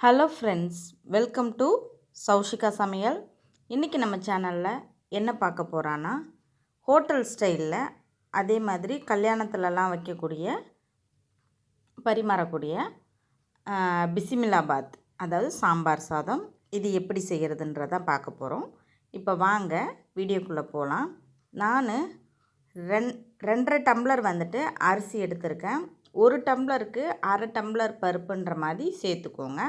Hello friends welcome to Soushika சமையல் இன்றைக்கி நம்ம சேனலில் என்ன பார்க்க போகிறான்னா ஹோட்டல் ஸ்டைலில் அதே மாதிரி கல்யாணத்துலலாம் வைக்கக்கூடிய பரிமாறக்கூடிய பிசிமிலாபாத் அதாவது சாம்பார் சாதம் இது எப்படி செய்கிறதுன்றதான் பார்க்க போகிறோம் இப்போ வாங்க வீடியோக்குள்ளே போகலாம் நான் ரெண் ரெண்டரை டம்ளர் வந்துட்டு அரிசி எடுத்திருக்கேன். ஒரு டம்ளருக்கு அரை டம்ளர் பருப்புன்ற மாதிரி சேர்த்துக்கோங்க.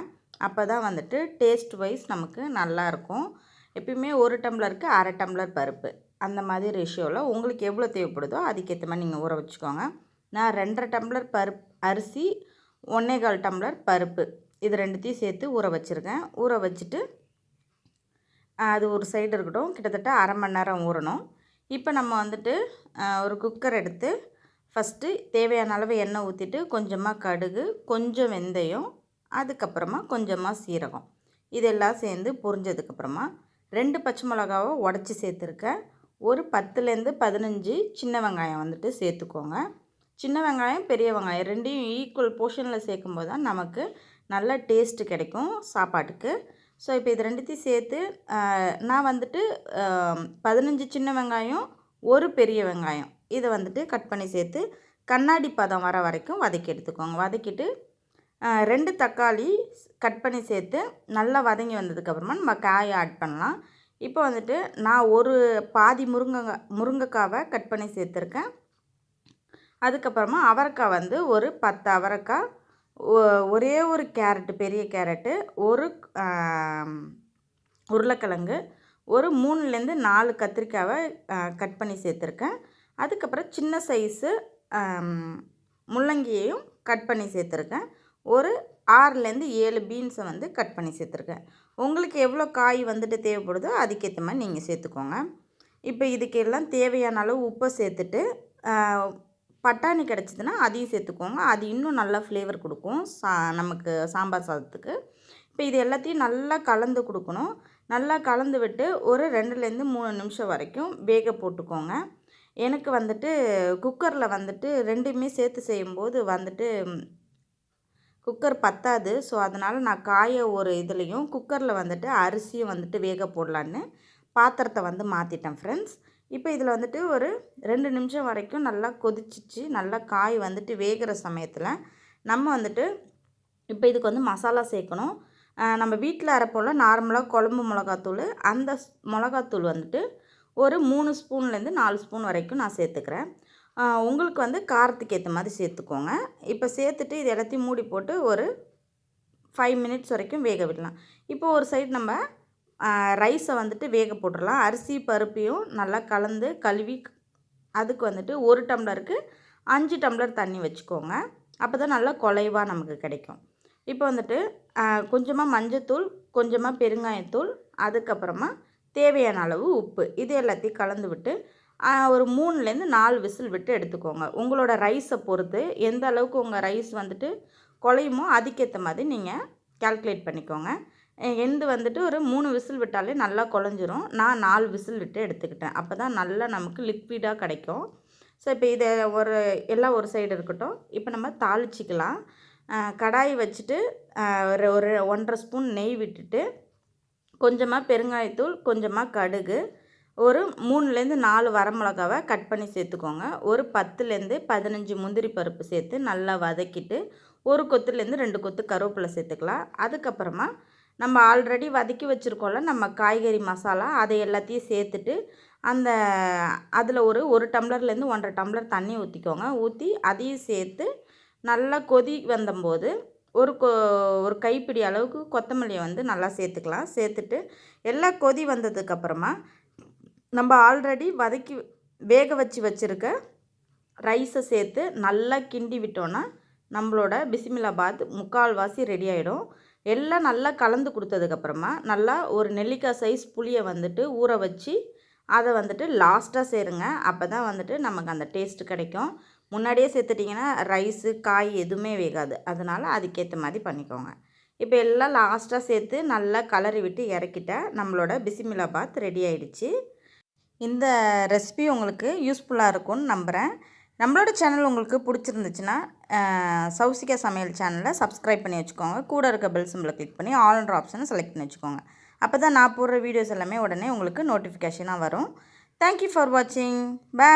அப்போ தான் வந்துட்டு டேஸ்ட் வைஸ் நமக்கு நல்லாயிருக்கும் எப்பயுமே ஒரு டம்ளருக்கு அரை டம்ளர் பருப்பு. அந்த மாதிரி ரேஷியோவில் உங்களுக்கு எவ்வளோ தேவைப்படுதோ அதுக்கேற்ற மாதிரி நீங்கள் ஊற வச்சுக்கோங்க. நான் ரெண்டரை டம்ளர் பருப் அரிசி ஒன்றே கால் டம்ளர் பருப்பு. இது ரெண்டுத்தையும் சேர்த்து ஊற வச்சுருக்கேன். ஊற வச்சுட்டு அது ஒரு சைடு இருக்கட்டும் கிட்டத்தட்ட அரை மணி நேரம் ஊறணும். இப்போ நம்ம வந்துட்டு ஒரு குக்கர் எடுத்து ஃபஸ்ட்டு தேவையான அளவு எண்ணெய் ஊற்றிட்டு கொஞ்சமாக கடுகு கொஞ்சம் வெந்தயம் அதுக்கப்புறமா கொஞ்சமாக சீரகம். இதெல்லாம் சேர்ந்து பொரிஞ்சதுக்கப்புறமா ரெண்டு பச்சை மிளகாவை உடச்சி சேர்த்துருக்கேன். ஒரு பத்துலேருந்து பதினஞ்சு சின்ன வெங்காயம் வந்துட்டு சேர்த்துக்கோங்க. சின்ன வெங்காயம் பெரிய வெங்காயம் ரெண்டையும் ஈக்குவல் போர்ஷனில் சேர்க்கும்போது தான் நமக்கு நல்ல டேஸ்ட்டு கிடைக்கும் சாப்பாட்டுக்கு. ஸோ இப்போ இது ரெண்டுத்தையும் சேர்த்து நான் வந்துட்டு பதினஞ்சு சின்ன வெங்காயம் ஒரு பெரிய வெங்காயம் இதை வந்துட்டு கட் பண்ணி சேர்த்து கண்ணாடி பதம் வர வரைக்கும் வதக்கி எடுத்துக்கோங்க. வதக்கிட்டு ரெண்டு தக்காளி கட் பண்ணி சேர்த்து நல்லா வதங்கி வந்ததுக்கப்புறமா நம்ம காயை ஆட் பண்ணலாம். இப்போ வந்துட்டு நான் ஒரு பாதி முருங்கக்காய் முருங்கைக்காவை கட் பண்ணி சேர்த்துருக்கேன். அதுக்கப்புறமா அவரைக்காய் வந்து ஒரு பத்து அவரைக்காய் ஒ- ஒரே ஒரு கேரட்டு பெரிய கேரட்டு ஒரு உருளைக்கிழங்கு ஒரு மூணுலேருந்து நாலு கத்திரிக்காவை கட் பண்ணி சேர்த்துருக்கேன். அதுக்கப்புறம் சின்ன சைஸு முள்ளங்கியையும் கட் பண்ணி சேர்த்துருக்கேன். ஒரு ஆறுலேருந்து ஏழு பீன்ஸை வந்து கட் பண்ணி சேர்த்துருக்கேன். உங்களுக்கு எவ்வளோ காய் வந்துட்டு தேவைப்படுதோ அதுக்கேற்ற மாதிரி நீங்கள் சேர்த்துக்கோங்க. இப்போ இதுக்கு எல்லாம் தேவையான அளவு உப்பை சேர்த்துட்டு பட்டாணி கிடச்சிதுன்னா அதையும் சேர்த்துக்கோங்க. அது இன்னும் நல்லா ஃப்ளேவர் கொடுக்கும் சா நமக்கு சாம்பார் சாதத்துக்கு. இப்போ இது எல்லாத்தையும் நல்லா கலந்து கொடுக்கணும். நல்லா கலந்து விட்டு ஒரு ரெண்டுலேருந்து மூணு நிமிஷம் வரைக்கும் வேக போட்டுக்கோங்க. எனக்கு வந்துட்டு குக்கரில் வந்துட்டு ரெண்டுமே சேர்த்து செய்யும்போது வந்துட்டு குக்கர் பத்தாது. ஸோ அதனால் நான் காய ஒரு இதுலேயும் குக்கரில் வந்துட்டு அரிசியும் வந்துட்டு வேக போடலான்னு பாத்திரத்தை வந்து மாற்றிட்டேன் ஃப்ரெண்ட்ஸ் இப்போ இதில் வந்துட்டு ஒரு ரெண்டு நிமிஷம் வரைக்கும் நல்லா கொதிச்சிச்சு. நல்லா காய் வந்துட்டு வேகிற சமயத்தில் நம்ம வந்துட்டு இப்போ இதுக்கு வந்து மசாலா சேர்க்கணும். நம்ம வீட்டில் அரைப்போல் நார்மலாக குழம்பு மிளகாத்தூள். அந்த ஸ்- மிளகாத்தூள் வந்துட்டு ஒரு மூணு ஸ்பூன்லேருந்து நாலு ஸ்பூன் வரைக்கும் நான் சேர்த்துக்கிறேன். உங்களுக்கு வந்து காரத்துக்கு ஏற்ற மாதிரி சேர்த்துக்கோங்க. இப்போ சேர்த்துட்டு இது எல்லாத்தையும் மூடி போட்டு ஒரு ஃபைவ் மினிட்ஸ் வரைக்கும் வேக விடலாம். இப்போ ஒரு சைடு நம்ம ரைஸை வந்துட்டு வேக போட்டுடலாம். அரிசி பருப்பையும் நல்லா கலந்து கழுவி அதுக்கு வந்துட்டு ஒரு டம்ளருக்கு அஞ்சு டம்ளர் தண்ணி வச்சுக்கோங்க. அப்போ தான் நல்லா குலைவாக நமக்கு கிடைக்கும். இப்போ வந்துட்டு கொஞ்சமாக மஞ்சத்தூள் கொஞ்சமாக பெருங்காயத்தூள் அதுக்கப்புறமா தேவையான அளவு உப்பு. இது எல்லாத்தையும் கலந்து விட்டு ஒரு மூணுலேருந்து நாலு விசில் விட்டு எடுத்துக்கோங்க. உங்களோட ரைஸை பொறுத்து எந்த அளவுக்கு உங்கள் ரைஸ் வந்துட்டு குலையுமோ அதுக்கேற்ற மாதிரி நீங்கள் கால்குலேட் பண்ணிக்கோங்க. எந்த எந்து வந்துட்டு ஒரு மூணு விசில் விட்டாலே நல்லா குழஞ்சிரும் நான் நாலு விசில் விட்டு எடுத்துக்கிட்டேன். அப்போ தான் நல்லா நமக்கு லிக்விடாக கிடைக்கும். ஸோ இப்போ இதை ஒரு எல்லாம் ஒரு சைடு இருக்கட்டும். இப்போ நம்ம தாளிச்சிக்கலாம். கடாய் வச்சுட்டு ஒரு ஒரு ஒன்றரை ஸ்பூன் நெய் விட்டுட்டு கொஞ்சமாக பெருங்காயத்தூள் கொஞ்சமாக கடுகு ஒரு மூணுலேருந்து நாலு வரமிளகாவை கட் பண்ணி சேர்த்துக்கோங்க. ஒரு பத்துலேருந்து பதினஞ்சு முந்திரி பருப்பு சேர்த்து நல்லா வதக்கிட்டு ஒரு கொத்துலேருந்து ரெண்டு கொத்து கருவேப்பிலை சேர்த்துக்கலாம். அதுக்கப்புறமா நம்ம ஆல்ரெடி வதக்கி வச்சுருக்கோம்ல நம்ம காய்கறி மசாலா அதை எல்லாத்தையும் சேர்த்துட்டு அந்த அதில் ஒரு ஒரு டம்ளர்லேருந்து ஒன்றரை டம்ளர் தண்ணி ஊற்றிக்கோங்க ஊற்றி அதையும் சேர்த்து நல்லா கொதி வந்தம்போது ஒரு கொ ஒரு கைப்பிடி அளவுக்கு கொத்தமல்லியை வந்து நல்லா சேர்த்துக்கலாம். சேர்த்துட்டு எல்லாம் கொதி வந்ததுக்கப்புறமா நம்ம ஆல்ரெடி வதக்கி வேக வச்சு வச்சுருக்க ரைஸை சேர்த்து நல்லா கிண்டி விட்டோன்னா நம்மளோட பிசிமிலாபாத் முக்கால்வாசி ரெடி ஆகிடும் எல்லாம் நல்லா கலந்து கொடுத்ததுக்கப்புறமா நல்லா ஒரு நெல்லிக்காய் சைஸ் புளியை வந்துட்டு ஊற வச்சு அதை வந்துட்டு லாஸ்ட்டாக சேருங்க. அப்போ தான் வந்துட்டு நமக்கு அந்த டேஸ்ட் கிடைக்கும். முன்னாடியே சேர்த்துட்டிங்கன்னா ரைஸு காய் எதுவுமே வேகாது. அதனால் அதுக்கேற்ற மாதிரி பண்ணிக்கோங்க. இப்போ எல்லாம் லாஸ்ட்டாக சேர்த்து நல்லா கலரி விட்டு இறக்கிட்ட நம்மளோட பிசிமிலாபாத் ரெடி ஆயிடுச்சு. இந்த ரெசிபி உங்களுக்கு யூஸ்ஃபுல்லாக இருக்கும்னு நம்புகிறேன் நம்மளோட சேனல் உங்களுக்கு பிடிச்சிருந்துச்சுன்னா அஹ், சௌசிகா சமையல் சேனலை சப்ஸ்கிரைப் பண்ணி வச்சுக்கோங்க. கூட இருக்க பெல் சிம்பிளை கிளிக் பண்ணி ஆல்ன்ற ஆப்ஷனை செலக்ட் பண்ணி வச்சுக்கோங்க. அப்போ தான் நான் போடுற வீடியோஸ் எல்லாமே உடனே உங்களுக்கு நோட்டிஃபிகேஷனாக வரும். தேங்க்யூ ஃபார் வாட்சிங் பை